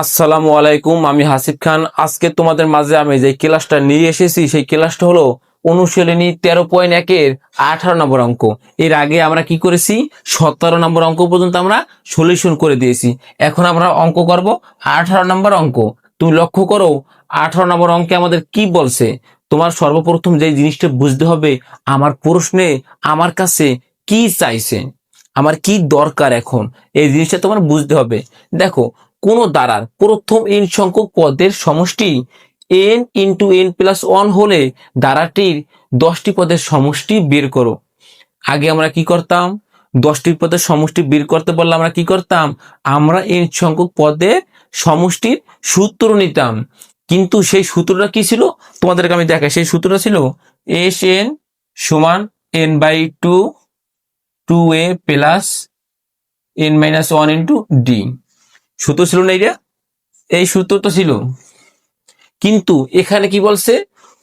আসসালামু আলাইকুম, আমি হাসিব খান। আজকে তোমাদের মাঝে আমি যে ক্লাসটা নিয়ে এসেছি, সেই ক্লাসটা হলো অনুশীলনী তেরো পয়েন্ট একের আঠারো নম্বর অঙ্ক। এর আগে আমরা কি করেছি? সতেরো নম্বর অঙ্ক পর্যন্ত আমরা সলিউশন করে দিয়েছি। এখন আমরা অঙ্ক করব আঠারো নম্বর অঙ্ক। তুমি লক্ষ্য করো, আঠারো নম্বর অঙ্কে আমাদের কি বলছে? তোমার সর্বপ্রথম যে জিনিসটা বুঝতে হবে, আমার প্রশ্নে আমার কাছে কি চাইছে? আমার কি দরকার এখন? এই জিনিসটা তোমার বুঝতে হবে। দেখো কোন দ্বারার প্রথম এন সংখ্যক পদের সমষ্টি N into N plus one হলে দ্বারাটির দশটি পদের সমষ্টি বের করো। আগে আমরা কি করতাম? দশটি পদের সমষ্টি বের করতে বললে আমরা কি করতাম? আমরা এন সংখ্যক পদের সমষ্টির সূত্র নিতাম। কিন্তু সেই সূত্রটা কি ছিল? তোমাদেরকে আমি দেখাই। সেই সূত্রটা ছিল এস এন সমান N by two two A plus N minus one into D সূত্র ছিল না এটা? এই সূত্র তো ছিল। কিন্তু এখানে কি বলছে?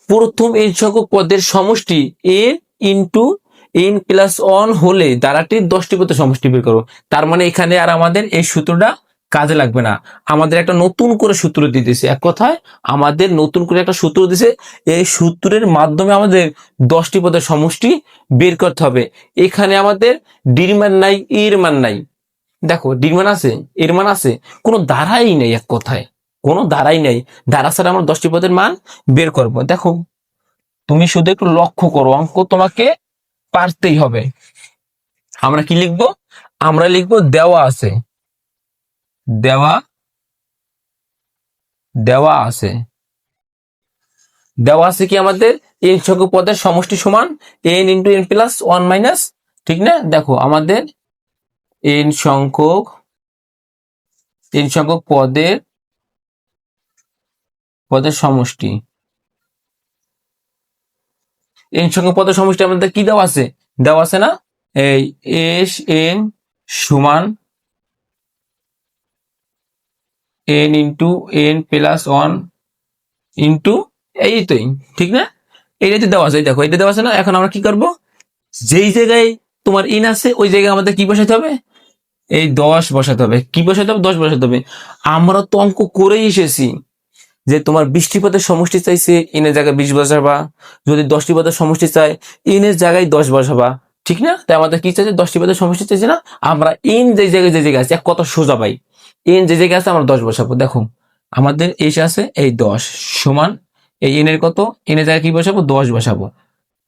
প্রথম এন সংখ্যক পদের সমষ্টি A into N plus one হলে দ্বারাটির দশটি পদের সমষ্টি বের করো। তার মানে এখানে আর আমাদের এই সূত্রটা কাজে লাগবে না। আমাদের একটা নতুন করে সূত্র দিতেছে। এক কথায়, আমাদের নতুন করে একটা সূত্র দিছে। এই সূত্রের মাধ্যমে আমাদের দশটি পদের সমষ্টি বের করতে হবে। এখানে আমাদের ডির মান নাই ইর মান নাই। দেখো ডির মান আছে এর মান আছে, কোনো ধারাই নেই এক কথায়। কোনো ধারাই নেই। ধারা ছাড়া আমরা দশটি পদের মান বের করব। দেখো, তুমি শুধু একটু লক্ষ্য করো, অঙ্ক তোমাকে পারতেই হবে। আমরা কি লিখব? আমরা লিখব দেওয়া আছে। দেওয়া দেওয়া আছে। দেওয়া আছে কি আমাদের এন সংখ্যক পদের সমষ্টি সমান N into N plus one minus, ঠিক না? দেখো, আমাদের এন সংখ্যক এন সংখ্যক পদের পদের সমষ্টি। এন সংখ্যক পদের সমষ্টি আমাদের কি দেওয়া আছে? দেওয়া আছে না? এই এস, এন সমান N into N plus one into এই তোই ঠিক না? এইটাই তো দেওয়া আছে দেখো, এটা দেওয়া আছে না? এখন আমরা কি করব? যেই জায়গায় তোমার ইন আছে, ওই জায়গায় আমাদের কি বসাতে হবে? এই দশ বসাতে হবে। কি বসাতে হবে? দশ বসাতে হবে। আমরা তো অঙ্ক করেই এসেছি যে তোমার বৃষ্টি পদের সমষ্টি চাইছে ইনের জায়গায় বিশ বসাবা। যদি দশটি পদের সমষ্টি চাই ইনের জায়গায় দশ বসাবা। ঠিক না? তাই আমাদের কি চাইছে? দশটি পদের সমষ্টি চাইছে না? আমরা ইন যে জায়গায় যে জায়গায় আছে, এক কত সোজা পাই ইন যে জায়গায় আছে, আমরা দশ বসাবো। দেখো, আমাদের এসে আছে এই দশ সমান এই ইনের কত? ইনের জায়গায় কি বসাবো? দশ বসাবো।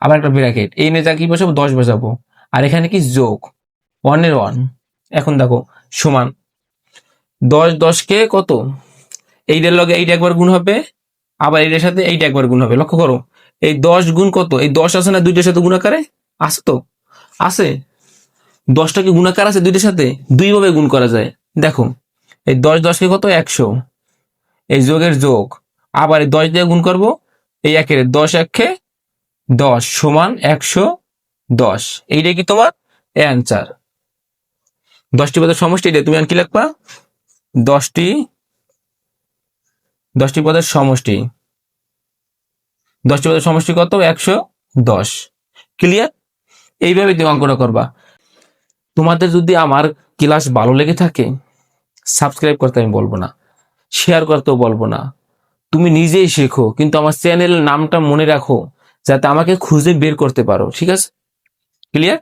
আবার একটা ব্র্যাকেট এই ইনের জায়গায় কি বসাবো? দশ বসাবো। আর এখানে কি যোগ? ওয়ানের ওয়ান এখন দেখো, সমান। দশ, দশকে কত? এইটার লগে এইটা একবার গুণ হবে, আবার এইটার সাথে এইটা একবার গুণ হবে। লক্ষ্য করো, এই দশ গুণ কত? এই দশ আছে না দুইটার সাথে গুণাকারে? আছে তো? আছে। দশটাকে গুণাকার আছে দুইটার সাথে? দুইভাবে গুণ করা যায়। দেখো, এই দশ, দশকে কত? একশো। এই যোগের যোগ। আবার এই দশ দিয়ে গুণ করব, এই একের দশ একে দশ সমান একশো দশ। এইটা কি তোমার? অ্যান্সার। দশটি পদের সমষ্টি এটা তুমি আর কি লিখবা? দশটি দশটি পদের সমষ্টি। দশটি পদের সমষ্টি কত? একশো দশ। ক্লিয়ার এইভাবে তুমি অঙ্কটা করবা। তোমাদের যদি আমার ক্লাস ভালো লেগে থাকে সাবস্ক্রাইব করতে আমি বলব না শেয়ার করতেও বলব না। তুমি নিজেই শেখো, কিন্তু আমার চ্যানেলের নামটা মনে রাখো, যাতে আমাকে খুঁজে বের করতে পারো, ঠিক আছে? ক্লিয়ার